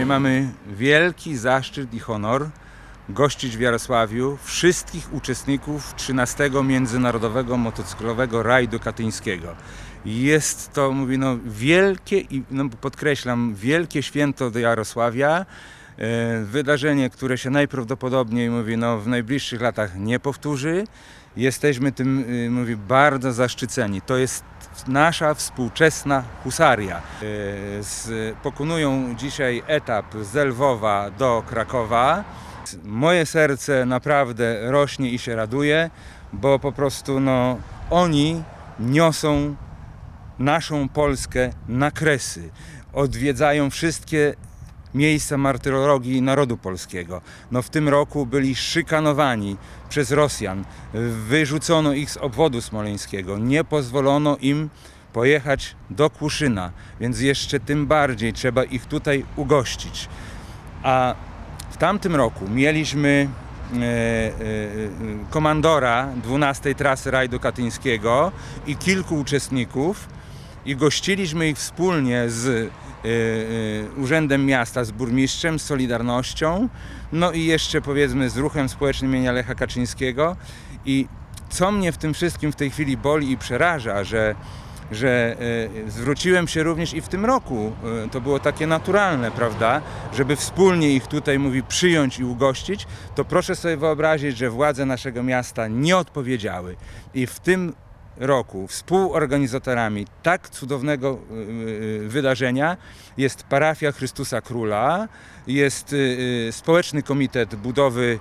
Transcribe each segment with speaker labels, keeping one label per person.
Speaker 1: mamy wielki zaszczyt i honor gościć w Jarosławiu wszystkich uczestników 13 Międzynarodowego Motocyklowego Rajdu Katyńskiego. Jest to, mówię, no, wielkie i no, podkreślam, wielkie święto do Jarosławia. E, Wydarzenie, które się najprawdopodobniej mówi, no, w najbliższych latach nie powtórzy. Jesteśmy tym y, mówi, bardzo zaszczyceni. To jest nasza współczesna husaria. E, pokonują dzisiaj etap z Lwowa do Krakowa. Moje serce naprawdę rośnie i się raduje, bo po prostu no, oni niosą naszą Polskę na kresy. Odwiedzają wszystkie miejsca martyrologii narodu polskiego. No w tym roku byli szykanowani przez Rosjan. Wyrzucono ich z obwodu smoleńskiego. Nie pozwolono im pojechać do Kłuszyna, więc jeszcze tym bardziej trzeba ich tutaj ugościć. A w tamtym roku mieliśmy e, e, e, komandora 12 trasy rajdu katyńskiego i kilku uczestników i gościliśmy ich wspólnie z e, e, Urzędem Miasta, z burmistrzem, z Solidarnością, no i jeszcze powiedzmy z ruchem społecznym imienia Lecha Kaczyńskiego. I co mnie w tym wszystkim w tej chwili boli i przeraża, że że e, zwróciłem się również i w tym roku, to było takie naturalne, prawda, żeby wspólnie ich tutaj, mówi, przyjąć i ugościć, to proszę sobie wyobrazić, że władze naszego miasta nie odpowiedziały. I w tym roku współorganizatorami tak cudownego y, y, wydarzenia jest parafia Chrystusa Króla, jest y, Społeczny Komitet Budowy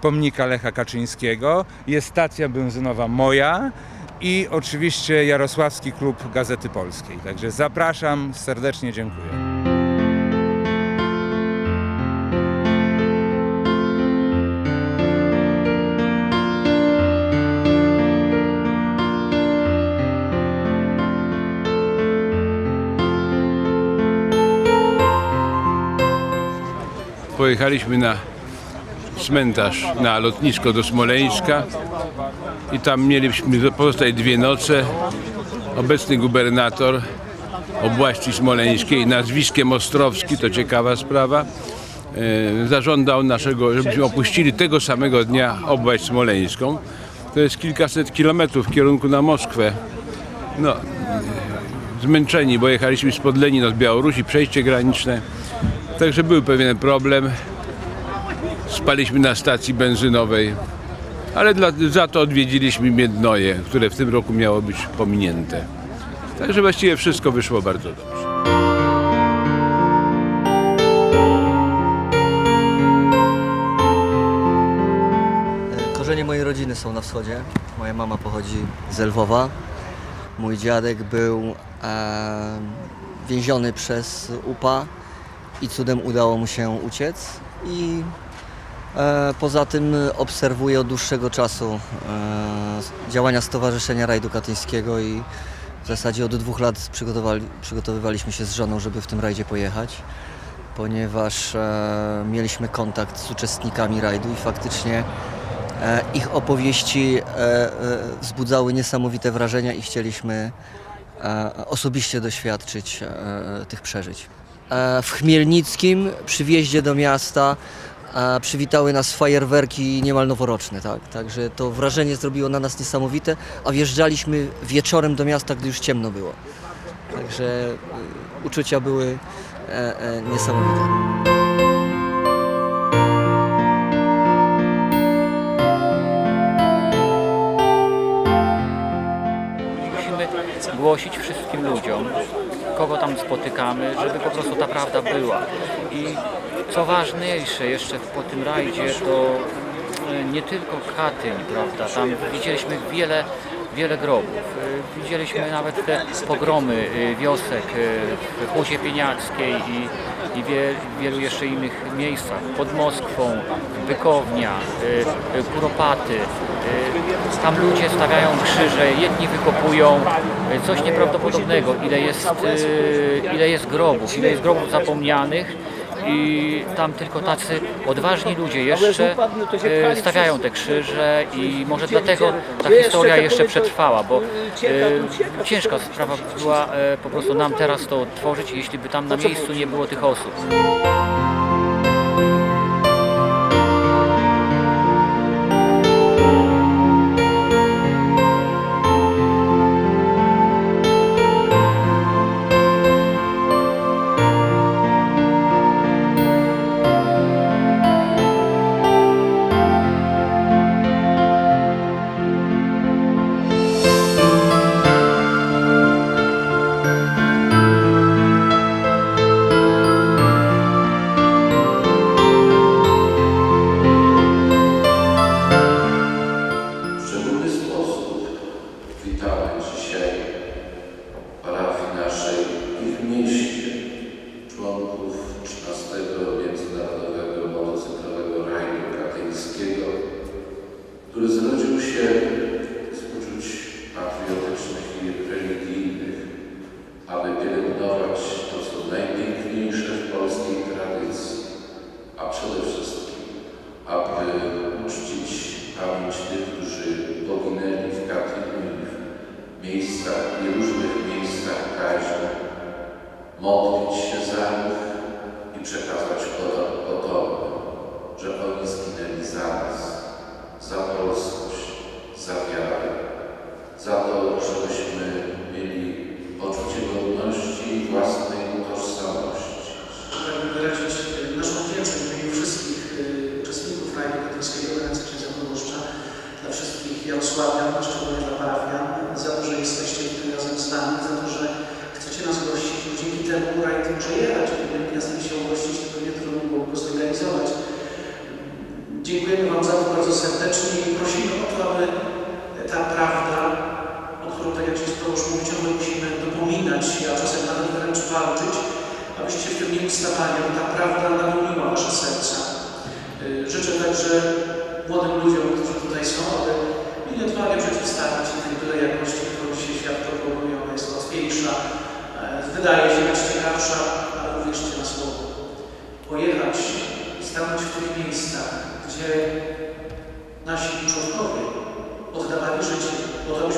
Speaker 1: Pomnika Lecha Kaczyńskiego, jest stacja benzynowa moja i oczywiście Jarosławski Klub Gazety Polskiej. Także zapraszam, serdecznie dziękuję.
Speaker 2: Pojechaliśmy na cmentarz, na lotnisko do Smoleńska i tam mieliśmy pozostać dwie noce. Obecny gubernator obłaści smoleńskiej nazwiskiem Ostrowski, to ciekawa sprawa, e, zażądał naszego, żebyśmy opuścili tego samego dnia obłaść smoleńską. To jest kilkaset kilometrów w kierunku na Moskwę. No, zmęczeni, bo jechaliśmy spod Lenin od Białorusi, przejście graniczne. Także był pewien problem. Spaliśmy na stacji benzynowej, ale dla, za to odwiedziliśmy Miednoje, które w tym roku miało być pominięte. Także właściwie wszystko wyszło bardzo dobrze.
Speaker 3: Korzenie mojej rodziny są na wschodzie. Moja mama pochodzi z Lwowa. Mój dziadek był e, więziony przez UPA i cudem udało mu się uciec. I e, poza tym obserwuję od dłuższego czasu e, działania Stowarzyszenia Rajdu Katyńskiego i w zasadzie od dwóch lat przygotowywaliśmy się z żoną, żeby w tym rajdzie pojechać ponieważ e, mieliśmy kontakt z uczestnikami rajdu i faktycznie e, ich opowieści e, e, wzbudzały niesamowite wrażenia i chcieliśmy e, osobiście doświadczyć e, tych przeżyć. E, w Chmielnickim przy wjeździe do miasta e, przywitały nas fajerwerki niemal noworoczne, tak? Także to wrażenie zrobiło na nas niesamowite, a wjeżdżaliśmy wieczorem do miasta, gdy już ciemno było. Także e, uczucia były niesamowite.
Speaker 4: Głosić wszystkim ludziom, kogo tam spotykamy, żeby po prostu ta prawda była. I co ważniejsze, jeszcze po tym rajdzie, to e, nie tylko Katyń, prawda, tam widzieliśmy wiele, wiele grobów. E, Widzieliśmy nawet te pogromy e, wiosek w Chłodzie Pieniackiej i, i wie, wielu jeszcze innych miejscach. Pod Moskwą, Bykownia, e, e, Kuropaty. E, Tam ludzie stawiają krzyże, jedni wykopują coś nieprawdopodobnego, ile jest, ile jest grobów, ile jest grobów zapomnianych i tam tylko tacy odważni ludzie jeszcze e, stawiają te krzyże i może dlatego ta historia jeszcze przetrwała, bo e, ciężka sprawa była e, po prostu nam teraz to odtworzyć, jeśli by tam na miejscu nie było tych osób.
Speaker 5: Wszystkich Jarosławian, a szczególnie dla parafian, za to, że jesteście tutaj razem z nami, za to, że chcecie nas gościć. Bo Dzięki temu rajd może jechać, gdyby nas nie chciał gościć, to pewnie trudno byłoby go zorganizować. Dziękujemy Wam za to bardzo serdecznie i prosimy o to, aby ta prawda, o którą, tak jak ksiądz proboszcz mówi, ciągle musimy dopominać, a czasem nawet wręcz walczyć, abyście w tym nie ustawali, aby ta prawda napełniła wasze serca. Y, Życzę także młodym ludziom, którzy tutaj są, aby odwagę przeciwstawić się tej byle jakości, którą dzisiaj świat proponuje. Ona jest łatwiejsza, e, wydaje się być ciekawsza, ale uwierzcie na słowo. Pojechać, stanąć w tych miejscach, gdzie nasi przodkowie oddawali życie, po to,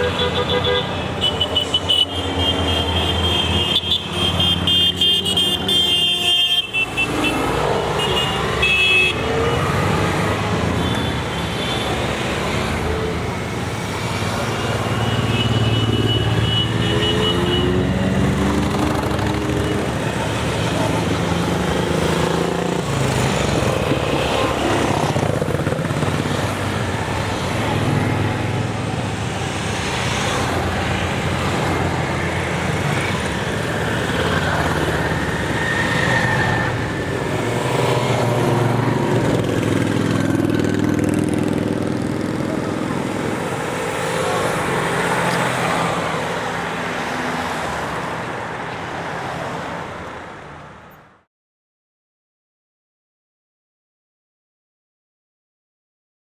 Speaker 5: なるほどね。